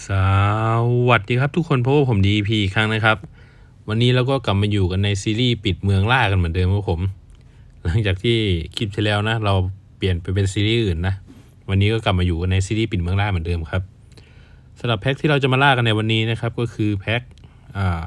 สวัสดีครับทุกคนพบกับผมดีพีครั้งนะครับ วันนี้เราก็กลับมาอยู่กันในซีรีส์ปิดเมืองล่ากันเหมือนเดิมครับผม หลังจากที่คลิปที่แล้วนะ เราเปลี่ยนไปเป็นซีรีส์อื่นนะ วันนี้ก็กลับมาอยู่กันในซีรีส์ปิดเมืองล่าเหมือนเดิมครับสำหรับแพ็คที่เราจะมาล่ากันในวันนี้นะครับ ก็คือแพ็คอ่า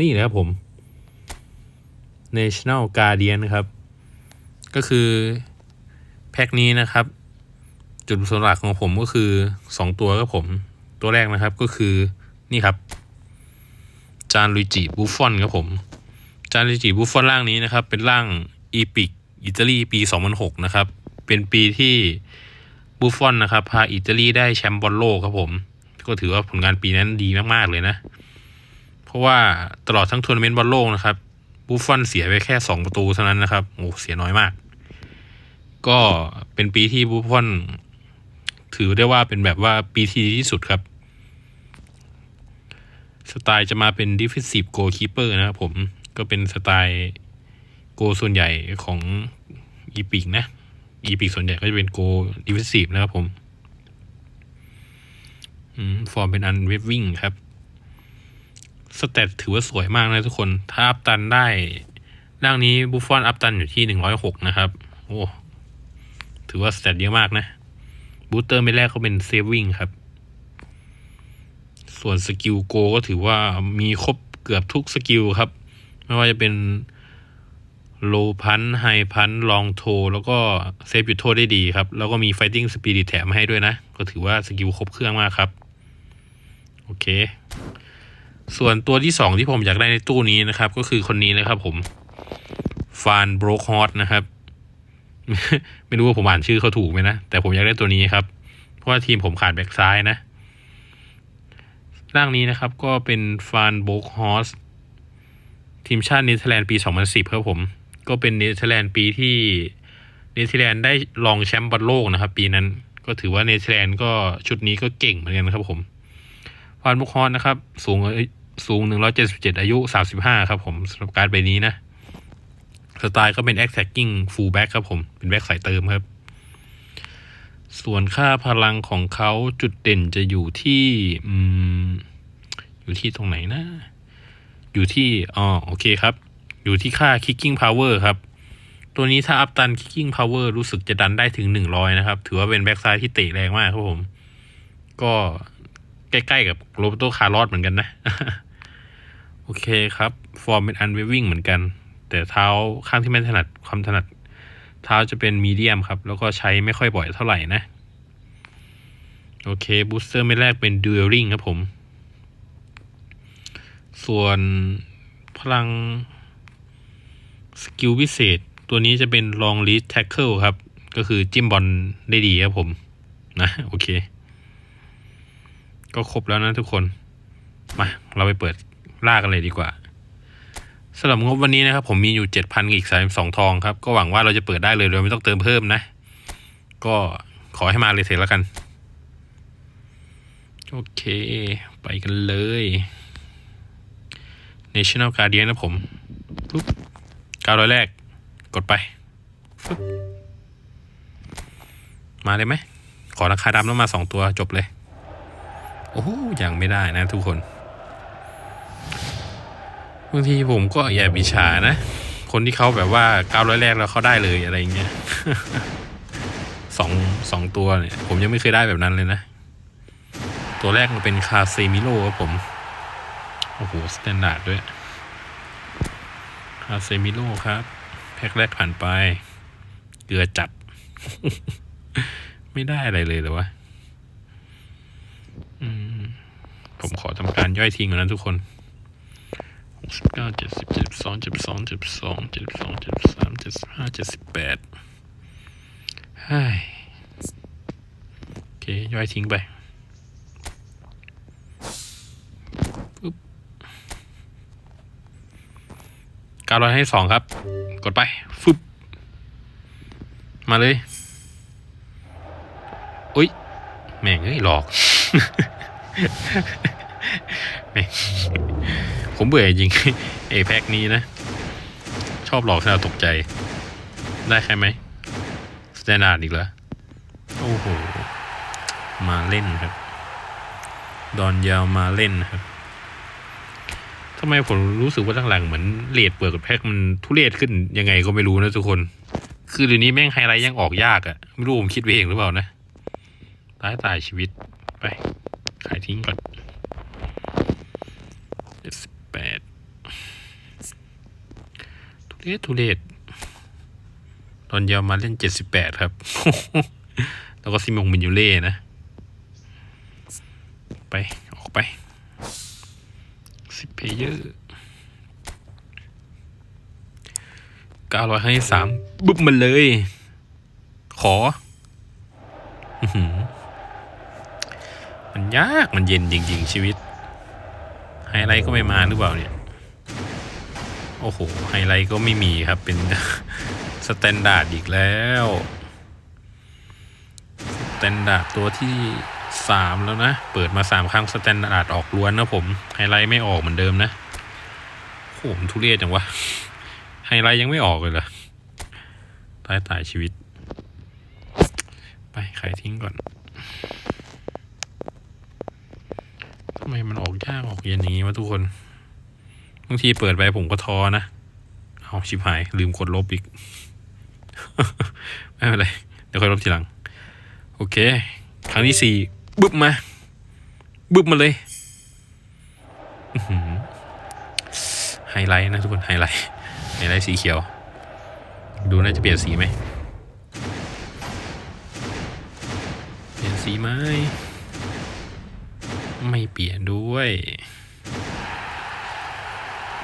นี่นะครับผม National Guardian นะครับ ก็คือแพ็คนี้นะครับ จุดประสงค์หลักของผมก็คือสองตัวครับผม ตัวแรกนะครับก็คือนี่ครับ จานลุยจิบุฟฟอนครับผม จานลุยจิบุฟฟอนร่างนี้นะครับ เป็นร่างอีพิกอิตาลีปี 2006 นะครับ เป็นปีที่บุฟฟอนนะครับพาอิตาลีได้แชมป์บอลโลกครับผม ก็ถือว่าผลงานปีนั้นดีมากๆเลยนะ เพราะว่าตลอดทั้งทัวร์นาเมนต์บอลโลกนะครับบุฟฟอนเสียไปแค่ 2 ประตูเท่านั้นนะครับโอ้เสียน้อยมาก ก็เป็นปีที่บุฟฟอนถือได้ว่าเป็นแบบว่าปีที่ดีที่สุดครับ สไตล์จะมาเป็น defensive goalkeeper นะครับผมก็เป็นสไตล์โกส่วนใหญ่ของอีพิกนะอีพิกส่วนใหญ่ก็จะเป็นโก defensive นะครับผมฟอร์มเป็นอันเวฟวิ่งครับ สเตตถือว่าสวยมากนะทุกคน ถ้าอัพตันได้ร่างนี้บุฟฟอนอัพตันอยู่ที่หนึ่งร้อยหกนะครับ โอ้ ถือว่าสเตตเยอะมากนะ บูสเตอร์ไม่แรกเขาเป็นเซฟวิ่งครับ ส่วนสกิลโกก็ถือว่ามีครบเกือบทุกสกิลครับ ไม่ว่าจะเป็นโลพันไฮพันลองโท แล้วก็เซฟหยุดโทษได้ดีครับ แล้วก็มีไฟติ้งสปีดแถมมาให้ด้วยนะ ก็ถือว่าสกิลครบเครื่องมากครับ โอเค ส่วนตัวที่สองที่ผมอยากได้ในตู้นี้นะครับ ก็คือคนนี้เลยครับผมฟานโบรกฮอตนะครับ ไม่รู้ว่าผมอ่านชื่อเขาถูกไหมนะ แต่ผมอยากได้ตัวนี้ครับ เพราะว่าทีมผมขาดแบ็กซ้ายนะ ร่างนี้นะครับก็เป็นฟานโบกฮอสทีมชาติเนเธอร์แลนด์ปี 2010ครับผม ก็เป็นเนเธอร์แลนด์ปีที่เนเธอร์แลนด์ได้รองแชมป์บอลโลกนะครับ ปีนั้นก็ถือว่าเนเธอร์แลนด์ก็ชุดนี้ก็เก่งเหมือนกันครับผมฟานโบกฮอสนะครับ สูงสูง 177 อายุ 35 ครับผมสำหรับการใบนี้นะ สไตล์ก็เป็น attacking full back ครับผม เป็นแบ็กสายเติมครับ ส่วนค่าพลังของเขาจุดเด่นจะอยู่ที่ อืม อยู่ที่ตรงไหนนะ อยู่ที่อ๋อโอเคครับ อยู่ที่ค่า kicking power ครับ ตัวนี้ถ้าอัพตัน kicking power รู้สึกจะดันได้ถึง 100 นะครับ ถือว่าเป็นแบ็กซ้ายที่เตะแรงมากครับผม ก็ใกล้ๆกับโรเบโตคาร์ลอสเหมือนกันนะ โอเคครับ ฟอร์มเป็นอันเววิ่งเหมือนกัน แต่เท้าข้างที่ไม่ถนัดความถนัด เท้าจะเป็นมีเดียมครับ แล้วก็ใช้ไม่ค่อยบ่อยเท่าไหร่นะ โอเคบูสเตอร์ไม่แรกเป็นดูเอลริงครับผม ส่วนพลังสกิลพิเศษ ตัวนี้จะเป็นลองลีดแท็กเกิลครับ ก็คือจิ้มบอลได้ดีครับผม นะ โอเค ก็ครบแล้วนะทุกคน มา เราไปเปิดล่ากันเลยดีกว่าสำหรับงบวันนี้นะครับ ผมมีอยู่เจ็ดพันอีกสามสองทองครับ ก็หวังว่าเราจะเปิดได้เลยโดยไม่ต้องเติมเพิ่มนะ ก็ขอให้มาเลยเถอะแล้วกัน โอเค ไปกันเลย National Guardian นะผมปุ๊บเก้าร้อยแรก กดไปปุ๊บมาเลยไหม ขอราคาดำแล้วมาสองตัวจบเลย โอ้โหยังไม่ได้นะทุกคน บางทีผมก็อย่าบิชานะ คนที่เขาแบบว่าเก้าร้อยแรกแล้วเขาได้เลยอะไรเงี้ยสองสองตัวเนี่ย ผมยังไม่เคยได้แบบนั้นเลยนะ ตัวแรกมันเป็นคาเซมิโลครับผม โอ้โห สแตนดาร์ดด้วยคาเซมิโลครับ แพ็คแรกผ่านไป เกลือจัด ไม่ได้อะไรเลยเหรอวะผมขอทำการย่อยทิ้งก่อนนะทุกคนหกสิบเก้าเจ็ดสิบเจ็ดสองเจ็ดสองเจ็ดสองเจ็ดสองเจ็ดสามเจ็ดห้าเจ็ดสิบแปดเฮ้ยโอเค ย่อยทิ้งไป ก้าร้อยให้สองครับ กดไปฟึบมาเลย อุ้ย แม่งเอ้ยหลอก แม่ง ผมเบื่อจริงเอแพ็กนี้นะ ชอบหลอกให้เราตกใจ ได้ใช่ไหมสแตนดาร์ดอีกแล้วโอ้โห มาเล่นครับ ดอนยาวมาเล่นครับ ทำไมผมรู้สึกว่าหลังๆเหมือนเลดเปิดกับแพ็กมันทุเรศขึ้นยังไงก็ไม่รู้นะทุกคน คือเดี๋ยวนี้แม่งไฮไลท์ยังออกยากอะไม่รู้ผมคิดไปเองหรือเปล่านะ ตายตายชีวิตไป ขายทิ้งก่อนเจ็ดสิบแปดทุเรศทุเรศตอนยาวมาเล่นเจ็ดสิบแปดครับ แล้วก็ซิมงมินยูเล่นะ ไป ออกไป เพเยอร์เก้าร้อยให้สามบึ้มมันเลย ขอมันยากมันเย็นจริง ๆ ชีวิต ไฮไลท์ก็ไม่มาหรือเปล่าเนี่ย โอ้โห ไฮไลท์ก็ไม่มีครับเป็นสแตนดาร์ดอีกแล้วสแตนดาร์ดตัวที่ สามแล้วนะ เปิดมาสามครั้งสแตนดาร์ดออกล้วนนะผม ไฮไลท์ไม่ออกเหมือนเดิมนะโหมทุเรศจังวะ ไฮไลท์ยังไม่ออกเลยเหรอตายตายชีวิต ไปขายทิ้งก่อนทำไมมันออกยากออกเย็นอย่างนี้วะทุกคน บางทีเปิดไปผมก็ท้อนะเอาชิบหาย ลืมกดลบอีก ไม่เป็นไร เดี๋ยวค่อยลบทีหลัง โอเค ครั้งที่สี่ บึบมา บึบมาเลยไฮไลท์นะทุกคนไฮไลท์ไฮไลท์สีเขียว ดูน่าจะเปลี่ยนสีไหมเปลี่ยนสีไหมไม่เปลี่ยนด้วย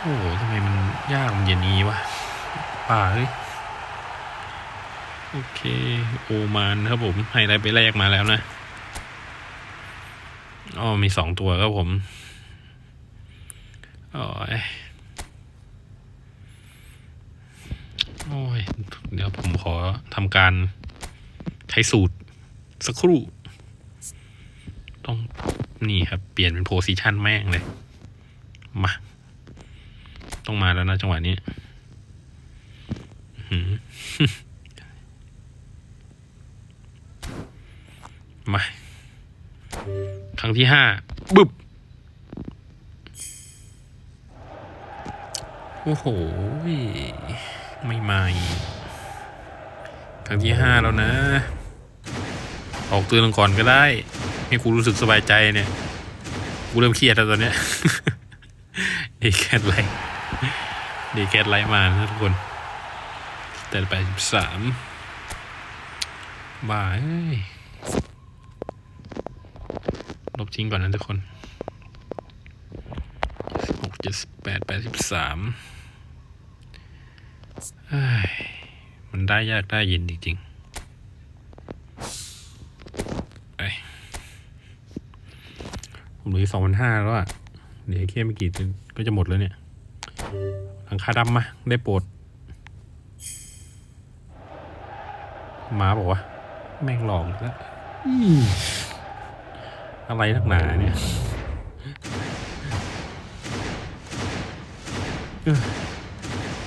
โอ้โหทำไมมันยากมันอย่างนี้วะป่าเฮ้ยโอเค โอมานครับผมไฮไลท์ไปแรกมาแล้วนะ อ๋อมีสองตัวครับผมอ๋อยโอ้ย เดี๋ยวผมขอทำการใช้สูตรสักครู่ ต้องนี่ครับ เปลี่ยนเป็นโพซิชันแม่งเลย มา ต้องมาแล้วนะจังหวะนี้มา ครั้งที่ห้าบึบโอ้โห ไม่มาครั้งที่ห้าแล้วนะ ออกเตือนก่อนก็ได้ ให้กูรู้สึกสบายใจเนี่ย กูเริ่มเครียดแล้วตอนเนี้ยเดแคทไลท์เดแคทไลมานะทุกคน แต่แปดสิบสามบาย ลบทิ้งก่อนนะทุกคนหกเจ็ดแปดแปดสิบสามมันได้ยากได้เย็นจริงๆไปผมเหลือสองพันห้าแล้วอะเดี๋ยวแค่ไม่กี่ก็จะหมดแล้วเนี่ย หลังคาดำมา ได้โปรดหมาบอกว่า แม่งหลอกอีกแล้ว อะไรนักหนาเนี่ย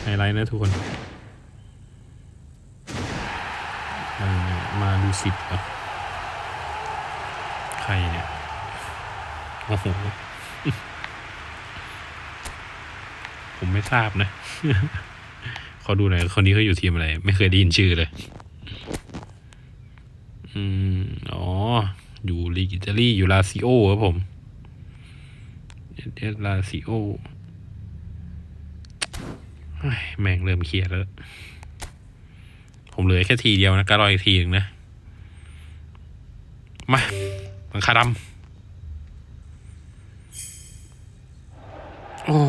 ไฮไลท์นะทุกคนมันมาดูสิบอะใครเนี่ย โอ้โห ผมไม่ทราบนะ ขอดูหน่อย คนนี้เขาอยู่ทีมอะไร ไม่เคยได้ยินชื่อเลย อืม อ๋อ อยู่ลีกอิตาลีอยู่ลาซิโอครับผมเดลาซิโอเฮ้ยแม่งเริ่มเครียดแล้ว ผมเหลือแค่ทีเดียวนะก็รออีกทีหนึ่งนะ มาหลังคาดำโอ้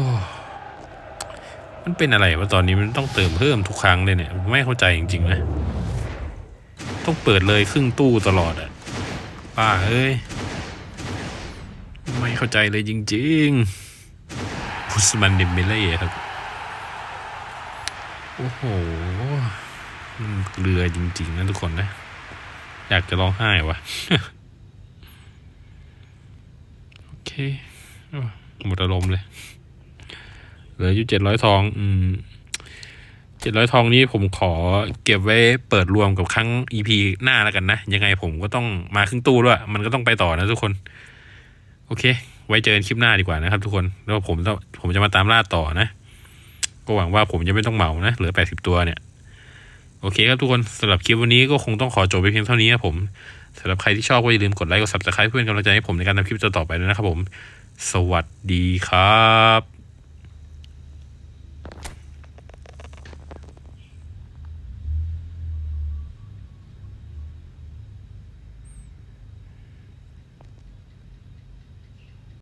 มันเป็นอะไรวะตอนนี้มันต้องเติมเพิ่มทุกครั้งเลยเนี่ย ไม่เข้าใจจริง ๆ นะ ต้องเปิดเลยครึ่งตู้ตลอดอะ ป้าเอ้ย ไม่เข้าใจเลยจริงๆพุสมันเดมเบเล่ครับ โอ้โหมันเรือจริงๆนะทุกคนนะ อยากจะร้องไห้วะโอเคหมดอารมณ์เลย เหลืออยู่เจ็ดร้อยทอง อืม จ็ดร้อยทองนี้ผมขอเก็บไว้เปิดรวมกับครั้ง EP หน้าแล้วกันนะ ยังไงผมก็ต้องมาครึ่งตู้ด้วย มันก็ต้องไปต่อนะทุกคน โอเค ไว้เจอกันคลิปหน้าดีกว่านะครับทุกคน แล้วผมจะผมจะมาตามล่าต่อนะ ก็หวังว่าผมจะไม่ต้องเหมานะ เหลือแปดสิบตัวเนี่ย โอเคครับทุกคนสำหรับคลิปวันนี้ก็คงต้องขอจบไปเพียงเท่านี้ครับผมสำหรับใครที่ชอบก็อย่าลืมกดไลค์กด subscribe เพื่อนกำลังใจให้ผมในการทำคลิปต่อๆไปด้วยนะครับผม สวัสดีครับ